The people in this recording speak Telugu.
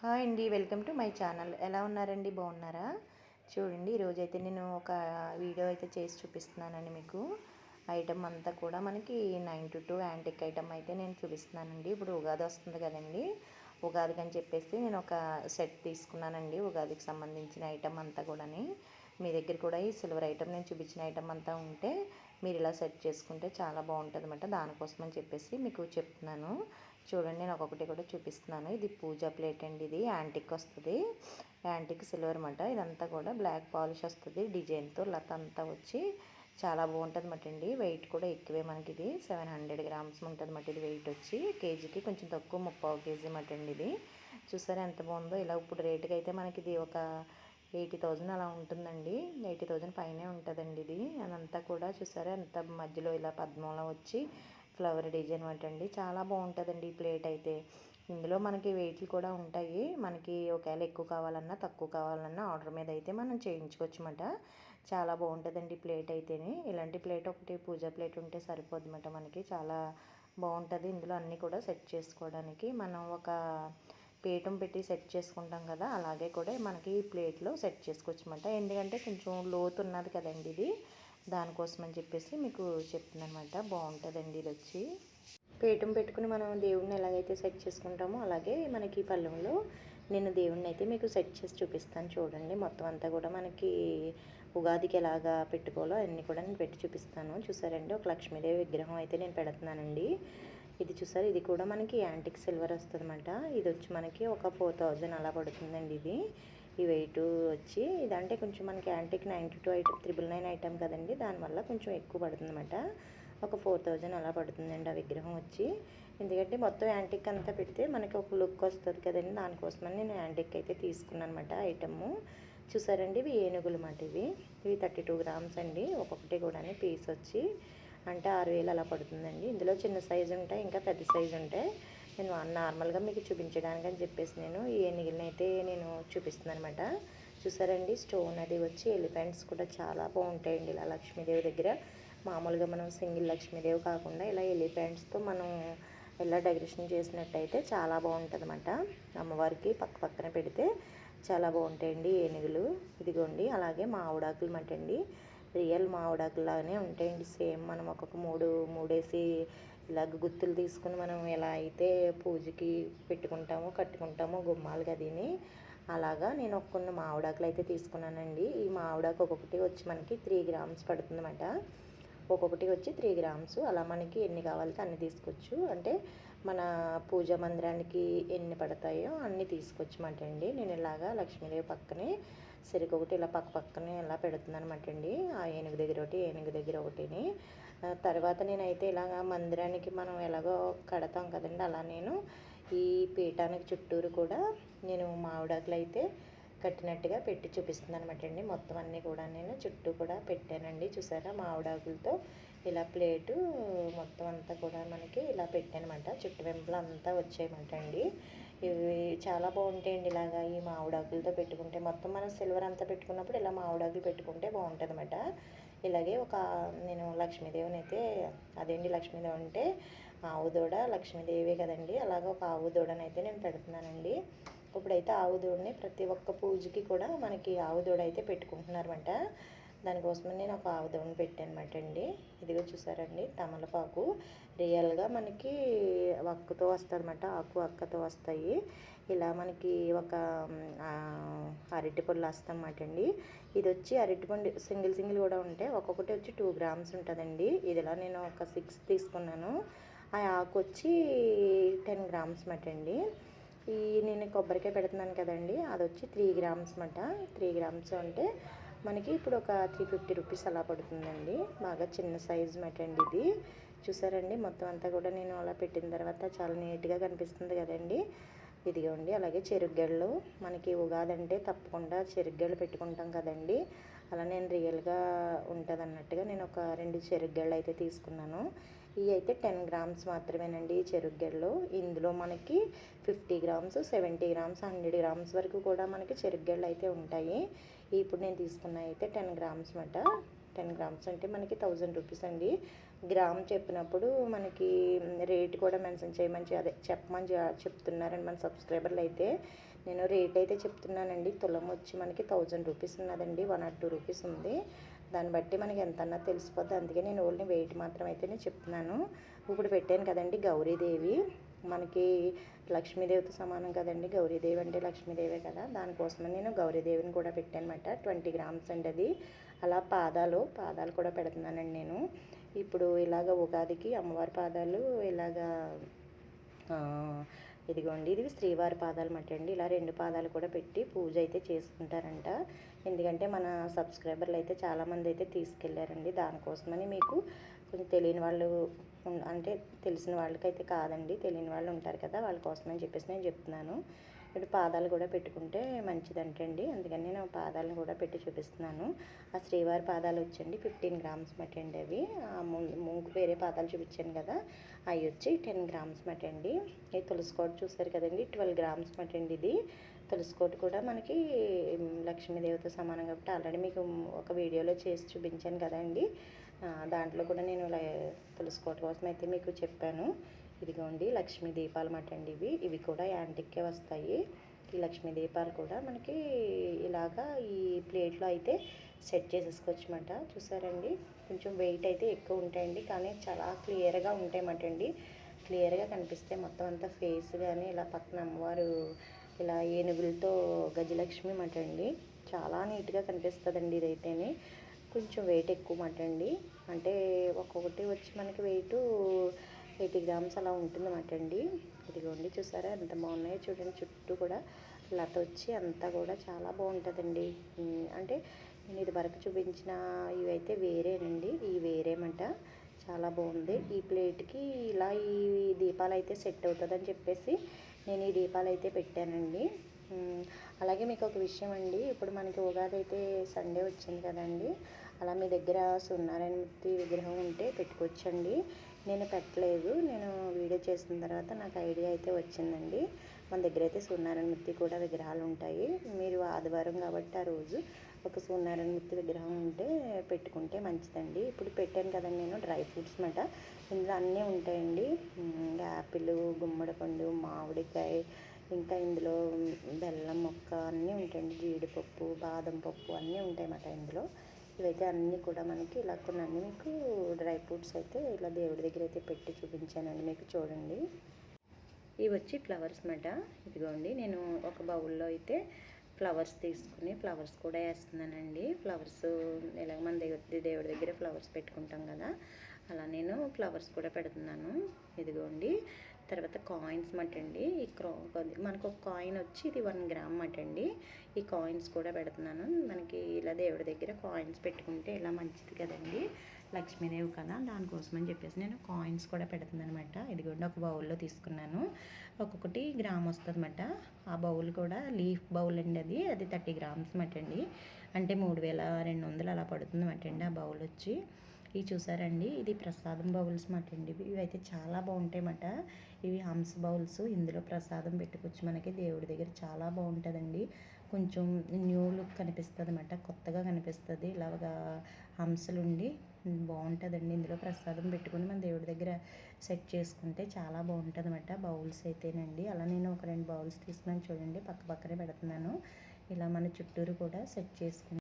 హాయ్ అండి వెల్కమ్ టు మై ఛానల్. ఎలా ఉన్నారండి? బాగున్నారా? చూడండి ఈరోజైతే నేను ఒక వీడియో అయితే చేసి చూపిస్తున్నానండి మీకు. ఐటమ్ అంతా కూడా మనకి nine two two antique item అయితే నేను చూపిస్తున్నానండి. ఇప్పుడు ఉగాది వస్తుంది కదండి. ఉగాదికి అని చెప్పేసి నేను ఒక సెట్ తీసుకున్నానండి. ఉగాదికి సంబంధించిన ఐటమ్ అంతా కూడాని. మీ దగ్గర కూడా ఈ సిల్వర్ ఐటమ్ నేను చూపించిన ఐటమ్ అంతా ఉంటే మీరు ఇలా సెట్ చేసుకుంటే చాలా బాగుంటుంది అనమాట దానికోసం అని చెప్పేసి మీకు చెప్తున్నాను. చూడండి నేను ఒక్కొక్కటి కూడా చూపిస్తున్నాను. ఇది పూజా ప్లేట్ అండి ఇది యాంటిక్ వస్తుంది. యాంటిక్ సిల్వర్ అనమాట ఇదంతా కూడా బ్లాక్ పాలిష్ వస్తుంది. డిజైన్తో లత అంతా వచ్చి చాలా బాగుంటుంది అన్నమాట అండి. వెయిట్ కూడా ఎక్కువే మనకి ఇది. సెవెన్ హండ్రెడ్ గ్రామ్స్ ఉంటుంది అన్నమాట ఇది వెయిట్ వచ్చి. కేజీకి కొంచెం తక్కువ ముప్పావు కేజీ అన్నమాట అండి ఇది. చూసారా ఎంత బాగుందో? ఇలా ఇప్పుడు రేటుకి అయితే మనకి ఇది ఒక ఎయిటీ థౌజండ్ అలా ఉంటుందండి. ఎయిటీ థౌజండ్ పైనే ఉంటుందండి ఇది. అదంతా కూడా చూసారా ఎంత మధ్యలో ఇలా పద్మంలో వచ్చి ఫ్లవర్ డిజైన్ అండి చాలా బాగుంటుందండి ఈ ప్లేట్ అయితే. ఇందులో మనకి వెయిట్లు కూడా ఉంటాయి. మనకి ఒకవేళ ఎక్కువ కావాలన్నా తక్కువ కావాలన్నా ఆర్డర్ మీద అయితే మనం చేయించుకోవచ్చు చాలా బాగుంటుందండి ప్లేట్ అయితేనే. ఇలాంటి ప్లేట్ ఒకటి పూజ ప్లేట్ ఉంటే సరిపోద్ది మనకి. చాలా బాగుంటుంది. ఇందులో అన్నీ కూడా సెట్ చేసుకోవడానికి. మనం ఒక పీఠం పెట్టి సెట్ చేసుకుంటాం కదా అలాగే కూడా మనకి ఈ ప్లేట్లో సెట్ చేసుకోవచ్చు అనమాట ఎందుకంటే కొంచెం లోతు ఉన్నది కదండి ఇది. దానికోసం అని చెప్పేసి మీకు చెప్తుందనమాట బాగుంటుందండి ఇది వచ్చి పీఠం పెట్టుకుని మనం దేవుడిని ఎలాగైతే సెట్ చేసుకుంటామో అలాగే మనకి పళ్ళెంలో నేను దేవుడిని అయితే మీకు సెట్ చేసి చూపిస్తాను చూడండి. మొత్తం అంతా కూడా మనకి ఉగాదికి ఎలాగా పెట్టుకోవాలో అన్నీ కూడా నేను పెట్టి చూపిస్తాను. చూసారండి? ఒక లక్ష్మీదేవి విగ్రహం అయితే నేను పెడుతున్నానండి. ఇది చూసారు? ఇది కూడా మనకి యాంటిక్ సిల్వర్ వస్తుంది అనమాట ఇది వచ్చి మనకి ఒక ఫోర్ థౌజండ్ అలా పడుతుందండి ఇది. ఈ వెయిట్ వచ్చి ఇదంటే కొంచెం మనకి antique ninety two item triple nine item కదండి. దానివల్ల కొంచెం ఎక్కువ పడుతుంది అనమాట ఒక ఫోర్ థౌజండ్ అలా పడుతుందండి ఆ విగ్రహం వచ్చి. ఎందుకంటే మొత్తం యాంటిక్ అంతా పెడితే మనకి ఒక లుక్ వస్తుంది కదండి. దానికోసమని నేను యాంటిక్ అయితే తీసుకున్నాను అనమాట ఐటమ్. చూసారండి ఇవి ఏనుగులు మాట ఇవి. ఇవి థర్టీ టూ గ్రామ్స్ అండి. ఒక్కొక్కటి కూడా పీస్ వచ్చి అంటే ఆరు వేలు అలా పడుతుందండి. ఇందులో చిన్న సైజు ఉంటాయి ఇంకా పెద్ద సైజు ఉంటాయి. నేను నార్మల్గా మీకు చూపించడానికి అని చెప్పేసి నేను ఈ ఏనుగులని అయితే నేను చూపిస్తున్నాను అనమాట చూసారండి? స్టోన్ అది వచ్చి ఎలిఫెంట్స్ కూడా చాలా బాగుంటాయండి ఇలా లక్ష్మీదేవి దగ్గర. మామూలుగా మనం సింగిల్ లక్ష్మీదేవి కాకుండా ఇలా ఎలిఫెంట్స్తో మనం ఇలా డెకరేషన్ చేసినట్టయితే చాలా బాగుంటుంది అనమాట అమ్మవారికి పక్క పక్కన పెడితే చాలా బాగుంటాయండి ఏనుగులు ఇదిగోండి అలాగే మామిడాకులు మటండి. రియల్ మామిడాకులాగానే ఉంటాయండి. సేమ్ మనం ఒక్కొక్క మూడు మూడేసి ఇలాగ గుత్తులు తీసుకుని మనం ఎలా అయితే పూజకి పెట్టుకుంటామో కట్టుకుంటామో గుమ్మాలు గదిని అలాగా నేను కొన్ని మామిడాకులు అయితే తీసుకున్నానండి. ఈ మామిడాకు ఒక్కొక్కటి వచ్చి మనకి త్రీ గ్రామ్స్ పడుతుందన్నమాట. ఒక్కొక్కటి వచ్చి త్రీ గ్రామ్స్. అలా మనకి ఎన్ని కావాలితే అన్ని తీసుకోవచ్చు. అంటే మన పూజా మందిరానికి ఎన్ని పడతాయో అన్ని తీసుకొచ్చమంటండి అండి. నేను ఇలాగా లక్ష్మీదేవి పక్కనే సరిగ్గా ఒకటి ఇలా పక్క పక్కనే ఇలా పెడుతున్నానమాట అండి. ఆ ఏనుగు దగ్గర ఒకటి ఏనుగు దగ్గర ఒకటిని. తర్వాత నేనైతే ఇలాగ మందిరానికి మనం ఎలాగో కడతాం కదండి అలా నేను ఈ పీఠానికి చుట్టూరు కూడా నేను మామిడాకులు అయితే కట్టినట్టుగా పెట్టి చూపిస్తుంది అనమాట అండి. మొత్తం అన్నీ కూడా నేను చుట్టూ కూడా పెట్టానండి. చూసారా మామిడాకులతో ఇలా ప్లేటు మొత్తం అంతా కూడా మనకి ఇలా పెట్టానమాట. చుట్టు వెంపలు అంతా వచ్చాయన్నమాట అండి. ఇవి చాలా బాగుంటాయండి ఇలాగా ఈ మామిడాకులతో పెట్టుకుంటే. మొత్తం మనం సిల్వర్ అంతా పెట్టుకున్నప్పుడు ఇలా మామిడాకులు పెట్టుకుంటే బాగుంటుంది అనమాట ఇలాగే ఒక నేను లక్ష్మీదేవిని అయితే అదేంటి లక్ష్మీదేవి అంటే ఆవు దూడ లక్ష్మీదేవి కదండి. అలాగే ఒక ఆవు దూడనైతే అయితే నేను పెడుతున్నానండి. ఇప్పుడైతే ఆవు దూడని ప్రతి ఒక్క పూజకి కూడా మనకి ఆవు దూడ అయితే పెట్టుకుంటున్నారన్నమాట. దానికోసమని నేను ఒక ఆవు పెట్టానమాట పెట్టాను అండి. ఇదిగో చూసారండి తమలపాకు. రియల్గా మనకి వక్కతో వస్తుందన్నమాట ఆకు అక్కతో వస్తాయి. ఇలా మనకి ఒక అరటి పళ్ళు వస్తాయన్నమాట అండి. ఇది వచ్చి అరటిపండు సింగిల్ సింగిల్ కూడా ఉంటాయి ఒక్కొక్కటి వచ్చి టూ గ్రామ్స్ ఉంటుందండి. ఇదిలా నేను ఒక సిక్స్ తీసుకున్నాను. ఆ ఆకు వచ్చి టెన్ గ్రామ్స్ మాట అండి. ఈ నేను కొబ్బరికాయ పెడుతున్నాను కదండి అది వచ్చి త్రీ గ్రామ్స్ మాట త్రీ గ్రామ్స్ అంటే మనకి ఇప్పుడు ఒక త్రీ ఫిఫ్టీ రూపీస్ అలా పడుతుందండి. బాగా చిన్న సైజ్ మెట్ అండి ఇది. చూసారండి మొత్తం అంతా కూడా నేను అలా పెట్టిన తర్వాత చాలా నీట్గా కనిపిస్తుంది కదండి. ఇదిగోండి అలాగే చెరుగ్గళ్ళు. మనకి ఉగాది అంటే తప్పకుండా చెరుగ్గళ్ళు పెట్టుకుంటాం కదండి. అలా నేను రియల్గా ఉంటుంది అన్నట్టుగా నేను ఒక రెండు చెరుగ్గళ్ళు అయితే తీసుకున్నాను. ఇవి అయితే టెన్ గ్రామ్స్ మాత్రమేనండి చెరుగ్గడ్డలు ఇందులో మనకి fifty grams seventy grams hundred grams వరకు కూడా మనకి చెరుగ్గడ్డలు అయితే ఉంటాయి. ఇప్పుడు నేను తీసుకున్న అయితే టెన్ గ్రామ్స్ మాట. టెన్ గ్రామ్స్ అంటే మనకి థౌజండ్ రూపీస్ అండి. గ్రామ్ చెప్పినప్పుడు మనకి రేట్ కూడా మెన్షన్ చేయమని అదే చెప్పమని చెప్తున్నారండి మన సబ్స్క్రైబర్లు అయితే. నేను రేట్ అయితే చెప్తున్నానండి. తులం వచ్చి మనకి థౌజండ్ రూపీస్ ఉన్నదండి. వన్ ఆర్ టూ రూపీస్ ఉంది. దాన్ని బట్టి మనకి ఎంతన్నా తెలిసిపోద్ది. అందుకే నేను ఓన్లీ వెయిట్ మాత్రం అయితే నేను చెప్తున్నాను. ఇప్పుడు పెట్టాను కదండి గౌరీదేవి. మనకి లక్ష్మీదేవితో సమానం కదండి. గౌరీదేవి అంటే లక్ష్మీదేవే కదా. దానికోసమని నేను గౌరీదేవిని కూడా పెట్టాను ట్వంటీ గ్రామ్స్ అండి అది. అలా పాదాలు పాదాలు కూడా పెడుతున్నానండి నేను. ఇప్పుడు ఇలాగ ఉగాదికి అమ్మవారి పాదాలు ఇలాగా ఇదిగోండి ఇది శ్రీవారి పాదాలు మట్టి అండి ఇలా రెండు పాదాలు కూడా పెట్టి పూజ అయితే చేసుకుంటారంట. ఎందుకంటే మన సబ్స్క్రైబర్లు అయితే చాలామంది అయితే తీసుకెళ్ళారండి దానికోసమని మీకు కొంచెం తెలియని వాళ్ళు అంటే తెలిసిన వాళ్ళకైతే కాదండి. తెలియని వాళ్ళు ఉంటారు కదా వాళ్ళ కోసమని చెప్పేసి నేను చెప్తున్నాను. ఇప్పుడు పాదాలు కూడా పెట్టుకుంటే మంచిదంటండి. అందుకని నేను పాదాలను కూడా పెట్టి చూపిస్తున్నాను. ఆ శ్రీవారి పాదాలు వచ్చండి. ఫిఫ్టీన్ గ్రామ్స్ మటండి అండి అవి. ముంకు ముందు వేరే పాదాలు చూపించాను కదా అవి వచ్చి టెన్ గ్రామ్స్ మటండి. అండి ఈ తులసికోట చూసారు కదండి ట్వెల్వ్ గ్రామ్స్ మటండి అండి ఇది తులసికోట కూడా మనకి ఉమ్, లక్ష్మీదేవితో సమానం కాబట్టి ఆల్రెడీ మీకు ఒక వీడియోలో చేసి చూపించాను కదండి. దాంట్లో కూడా నేను తులసికోట కోసం అయితే మీకు చెప్పాను. ఇదిగోండి లక్ష్మీ దీపాలు మాట అండి ఇవి. ఇవి కూడా యాంటిక్కే వస్తాయి. ఈ లక్ష్మీ దీపాలు కూడా మనకి ఇలాగా ఈ ప్లేట్లో అయితే సెట్ చేసేసుకోవచ్చమాట చూసారండి? కొంచెం వెయిట్ అయితే ఎక్కువ ఉంటాయండి కానీ చాలా క్లియర్గా ఉంటాయన్నమాట అండి. క్లియర్గా కనిపిస్తే మొత్తం అంతా ఫేస్ కానీ ఇలా పక్కన అమ్మవారు ఇలా ఏనుగులతో గజలక్ష్మి మాట అండి. చాలా నీట్గా కనిపిస్తుందండి ఇదైతేనే. కొంచెం వెయిట్ ఎక్కువ మాట అండి. అంటే ఒక్కొక్కటి వచ్చి మనకి వెయిట్ ఎయిటీ గ్రామ్స్ అలా ఉంటుందన్నమాట అండి. ఇదిగోండి చూసారా ఎంత బాగున్నాయో చూడండి. చుట్టూ కూడా లత వచ్చి అంతా కూడా చాలా బాగుంటుందండి. అంటే నేను ఇది వరకు చూపించిన ఇవైతే వేరేనండి. ఈ వేరేమంట. చాలా బాగుంది. ఈ ప్లేట్కి ఇలా ఈ దీపాలు అయితే సెట్ అవుతుందని చెప్పేసి నేను ఈ దీపాలు అయితే పెట్టానండి అలాగే మీకు ఒక విషయం అండి. ఇప్పుడు మనకి ఉగాది అయితే సండే వచ్చింది కదండి. అలా మీ దగ్గర సున్నారాయణమూర్తి విగ్రహం ఉంటే పెట్టుకోవచ్చండి. నేను పెట్టలేదు. నేను వీడియో చేసిన తర్వాత నాకు ఐడియా అయితే వచ్చిందండి. మన దగ్గర అయితే సూర్యనారాయణమూర్తి కూడా విగ్రహాలు ఉంటాయి. మీరు ఆదివారం కాబట్టి ఆ రోజు ఒక సూర్యనారాయణమూర్తి విగ్రహం ఉంటే పెట్టుకుంటే మంచిదండి. ఇప్పుడు పెట్టాను కదండి నేను డ్రై ఫ్రూట్స్ మాట ఇందులో అన్నీ ఉంటాయండి. యాపిల్ గుమ్మడిపండు మామిడికాయ ఇంకా ఇందులో బెల్లం మొక్క అన్నీ ఉంటాయండి. జీడిపప్పు బాదం పప్పు అన్నీ ఉంటాయన్నమాట ఇందులో. ఇవైతే అన్నీ కూడా మనకి ఇలా కొన్ని మీకు డ్రై ఫ్రూట్స్ అయితే ఇలా దేవుడి దగ్గర అయితే పెట్టి చూపించానండి. మీకు చూడండి. ఇవి వచ్చి ఫ్లవర్స్ మాట. ఇదిగోండి నేను ఒక బౌల్లో అయితే ఫ్లవర్స్ తీసుకుని ఫ్లవర్స్ కూడా వేస్తున్నానండి. ఫ్లవర్స్ ఇలాగ మన దగ్గర దేవుడి దగ్గర ఫ్లవర్స్ పెట్టుకుంటాం కదా. అలా నేను ఫ్లవర్స్ కూడా పెడుతున్నాను. ఇదిగోండి తర్వాత కాయిన్స్ మటండి. అండి ఈ క్రో మనకు ఒక కాయిన్ వచ్చి ఇది వన్ గ్రామ్ మటండి. అండి ఈ కాయిన్స్ కూడా పెడుతున్నాను. మనకి ఇలా దేవుడి దగ్గర కాయిన్స్ పెట్టుకుంటే ఇలా మంచిది కదండి. లక్ష్మీదేవి కదా దానికోసమని చెప్పేసి నేను కాయిన్స్ కూడా పెడుతున్నాను అనమాట ఇదిగోండి ఒక బౌల్లో తీసుకున్నాను. ఒక్కొక్కటి గ్రామ్ వస్తుంది ఆ బౌల్ కూడా లీఫ్ బౌల్ అండి అది. అది థర్టీ గ్రామ్స్ మటండి. అండి అంటే మూడు వేల రెండు వందలు అలా పడుతుంది మటండి అండి ఆ బౌల్ వచ్చి. ఇవి చూసారండి? ఇది ప్రసాదం బౌల్స్ మాట అండి. ఇవి ఇవైతే చాలా బాగుంటాయి ఇవి హంస బౌల్స్. ఇందులో ప్రసాదం పెట్టుకోవచ్చు మనకి దేవుడి దగ్గర చాలా బాగుంటుందండి. కొంచెం న్యూ లుక్ కనిపిస్తుంది అనమాట కొత్తగా కనిపిస్తుంది. ఇలాగా హంసలుండి బాగుంటుందండి. ఇందులో ప్రసాదం పెట్టుకుని మన దేవుడి దగ్గర సెట్ చేసుకుంటే చాలా బాగుంటుంది అనమాట బౌల్స్ అయితేనండి. అలా నేను ఒక రెండు బౌల్స్ తీసుకున్నాను చూడండి. పక్క పక్కనే పెడుతున్నాను. ఇలా మన చుట్టూరు కూడా సెట్ చేసుకుంటాను